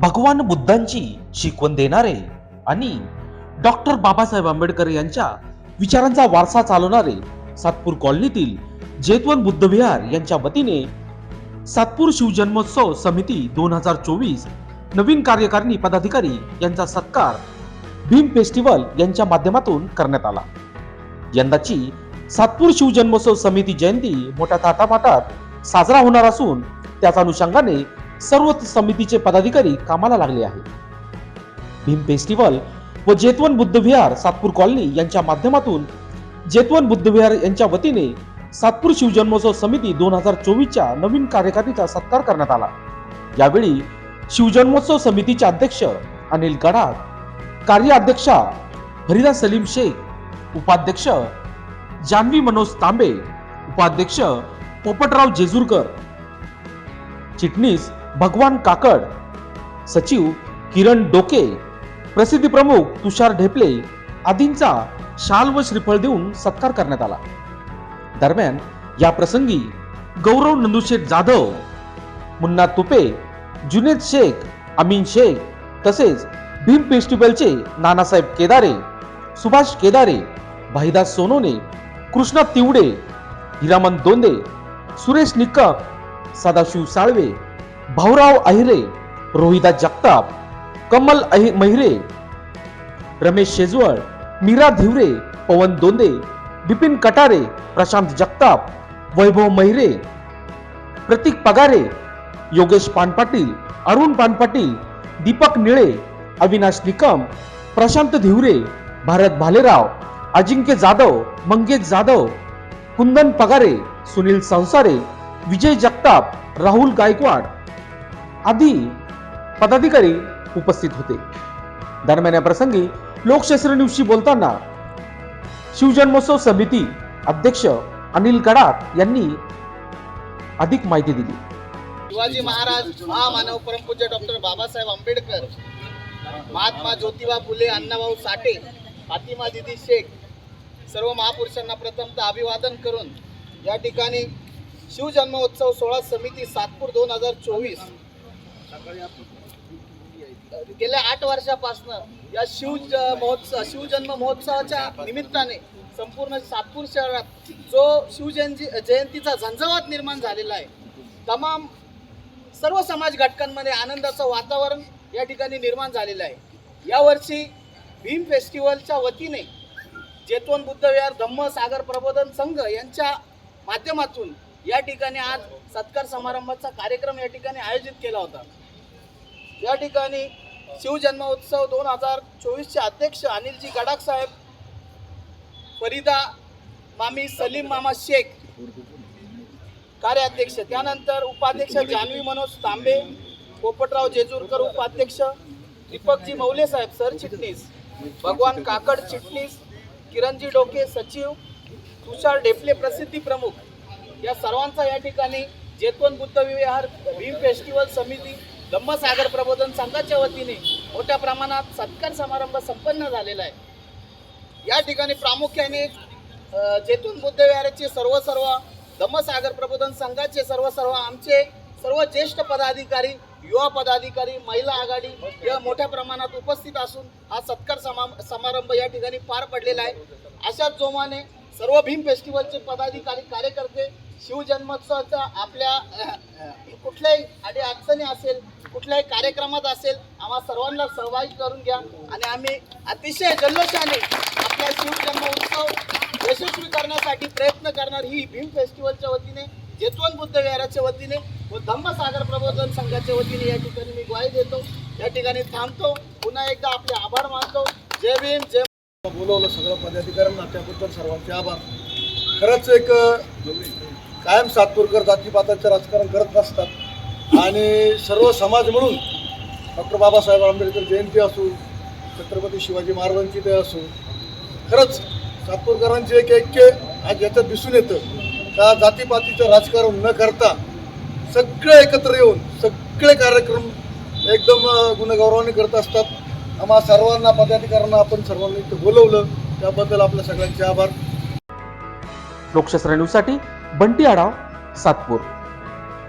भगवान बुद्धांची शिकवण देणारे आणि डॉक्टर बाबासाहेब आंबेडकर यांच्या विचारांचा वारसा चालवणारे सातपूर कॉलनीतील जेतवन बुद्धविहार यांच्या वतीने सातपूर शिवजन्मोत्सव समिती दोन हजार चोवीस नवीन कार्यकारिणी पदाधिकारी यांचा सत्कार भीम फेस्टिवल यांच्या माध्यमातून करण्यात आला. यंदाची सातपूर शिवजन्मोत्सव समिती जयंती मोठ्या थाटामाटात साजरा होणार असून त्याच अनुषंगाने सर्व समितीचे पदाधिकारी कामाला लागले आहेत. भीम फेस्टिवल व जेतवन बुद्धविहार सातपूर कॉलनी यांच्या माध्यमातून जेतवन बुद्धविहार यांच्या वतीने सातपूर शिवजन्मोत्सव समिती दोन हजार चोवीसच्या नवीन कार्यकारिणीचा सत्कार करण्यात आला. यावेळी शिवजन्मोत्सव समितीचे अध्यक्ष अनिल गडाख कार्याध्यक्षा हरिदा सलीम शेख उपाध्यक्ष जानवी मनोज तांबे उपाध्यक्ष पोपटराव जेजूरकर चिटणीस भगवान काकड सचिव किरण डोके प्रसिद्धी प्रमुख तुषार ढेपले आदींचा शाल व श्रीफळ देऊन सत्कार करण्यात आला. दरम्यान या प्रसंगी गौरव नंदुशेठ जाधव मुन्ना तुपे जुनेद शेख अमीन शेख तसेच भीम फेस्टिवलचे नानासाहेब केदारे सुभाष केदारे भाईदास सोनोने कृष्णा तिवडे हिरामन दोंदे सुरेश निक्कप सदाशिव साळवे भाऊराव अहिरे रोहिदा जगताप कमल अहि महिरे रमेश शेजवळ मीरा धिवरे पवन दोंदे बिपिन कटारे प्रशांत जगताप वैभव महिरे प्रतीक पगारे योगेश पानपाटील अरुण पानपाटील दीपक निळे अविनाश निकम प्रशांत धिवरे भारत भालेराव अजिंक्य जाधव मंगेश जाधव कुंदन पगारे सुनील संसारे विजय जगताप राहुल गायकवाड आदी पदाधिकारी उपस्थित होते. दरम्यान या प्रसंगी लोकशास्त्र न्यूजशी बोलताना शिवजन्मोत्सव समिती अध्यक्ष अनिल कडाक यांनी अधिक माहिती दिली. शिवाजी महाराज महामानव परमपूज्य डॉक्टर बाबासाहेब आंबेडकर महात्मा ज्योतिबा फुले अण्णाभाऊ साठे फातिमा दिदी शेख सर्व महापुरुषांना प्रथमतः अभिवादन करून या ठिकाणी शिवजन्मोत्सव सोळा समिती सातपूर दोन हजार चोवीस गेल्या आठ वर्षापासनं या शिव महोत्सव शिवजन्म महोत्सवाच्या निमित्ताने संपूर्ण सातपूर शहरात जो शिवजयंती जयंतीचा झंझावात निर्माण झालेला आहे तमाम सर्व समाज घटकांमध्ये आनंदाचं वातावरण या ठिकाणी निर्माण झालेलं आहे. यावर्षी भीम फेस्टिवलच्या वतीने जेतवन बुद्धविहार धम्म सागर प्रबोधन संघ यांच्या माध्यमातून या ठिकाणी आज सत्कार समारंभाचा कार्यक्रम या ठिकाणी आयोजित केला होता. या ठिकाणी शिवजन्मोत्सव दोन हजार चोवीसचे अध्यक्ष अनिलजी गडाख साहेब फरीदा मामी सलीम मामा शेख कार्याध्यक्ष त्यानंतर उपाध्यक्ष जान्हवी मनोज तांबे पोपटराव जेजूरकर उपाध्यक्ष दीपकजी मौले साहेब सरचिटणीस भगवान काकड चिटणीस किरणजी डोके सचिव तुषार डेफले प्रसिद्धी प्रमुख या सर्वांचा या ठिकाणी जेतवन बुद्ध विहार भीम फेस्टिवल समिती धम्मसागर प्रबोधन संघाच्या वतीने मोठ्या प्रमाणात सत्कार समारंभ संपन्न झालेला आहे. या ठिकाणी प्रामुख्याने जेतून बुद्ध विहाराचे सर्व सर्व धम्मसागर प्रबोधन संघाचे सर्व सर्व आमचे सर्व ज्येष्ठ पदाधिकारी युवा पदाधिकारी महिला आघाडी या मोठ्या प्रमाणात उपस्थित असून हा सत्कार समा समारंभ या ठिकाणी पार पडलेला आहे. अशाच जोमाने सर्व भीम फेस्टिवलचे पदाधिकारी कार्यकर्ते शिवजन्मोत्सवाचा आपल्या कुठल्याही अडी अडचणी असेल कुठल्याही कार्यक्रमात असेल आम्हा सर्वांना सहभागी करून घ्या. आणि आम्ही अतिशय जल्लोषाने आपला शिवजन्म उत्सव यशस्वी करण्यासाठी प्रयत्न करणार ही भीम फेस्टिवलच्या वतीने जेतवन बुद्ध विहाराच्या वतीने व धम्मसागर प्रबोधन संघाच्या वतीने या ठिकाणी मी ग्वाही देतो. या ठिकाणी थांबतो. पुन्हा एकदा आपले आभार मानतो. जय भीम जय बोलवलं सगळं पदाधिकाऱ्यांना त्याबद्दल सर्वांचे आभार. खरंच एक कायम सातपूरकर जातीपाताचं राजकारण करत नसतात. आणि सर्व समाज म्हणून डॉक्टर बाबासाहेब आंबेडकर जयंती असो छत्रपती शिवाजी महाराजांची ते असो खरंच सातपूरकरांचे एक ऐक्य आज याच्यात दिसून येतं. का जातीपातीचं राजकारण न करता सगळे एकत्र येऊन सगळे कार्यक्रम एकदम गुणगौरवाने करत असतात. आम्हा सर्वांना पदाधिकाऱ्यांना आपण सर्वांनी बोलवलं. त्याबद्दल आपल्या सगळ्यांचे आभार. लोकशास्त्र न्यूजसाठी बंटी आडाव सातपूर.